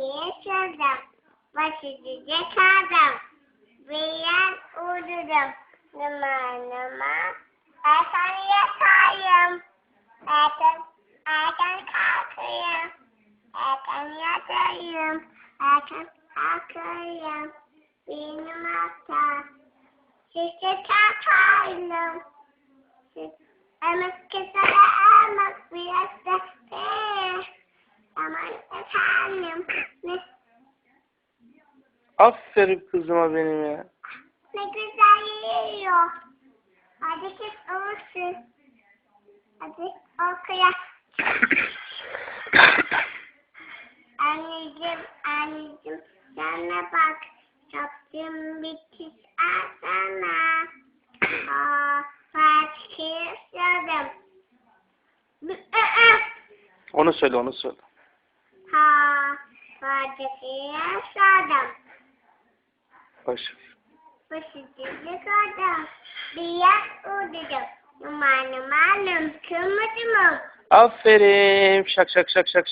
yaşadım, başucu yıkadım, beyan uğradım, nıma nıma, erken yatayım, erken, erken kalkayım, erken yatayım, erken kalkayım, benim hasta, şişe takayım, şişe, emek kesere emek bir hasta, efendim. Ne, Aferin kızıma benim ya. ne güzel yiyor. Hadi git olsun. Hadi okuya. Anneciğim, anneciğim sana bak. Yaptığım bir çiz alsana. Aa, başka yaşadım. Onu söyle onu söyle. Ha, başka yaşadım. Baş. Başucuk adam. Bir yer uğradım. Numan numan mümkün mü? Aferin. Şak şak şak şak şak.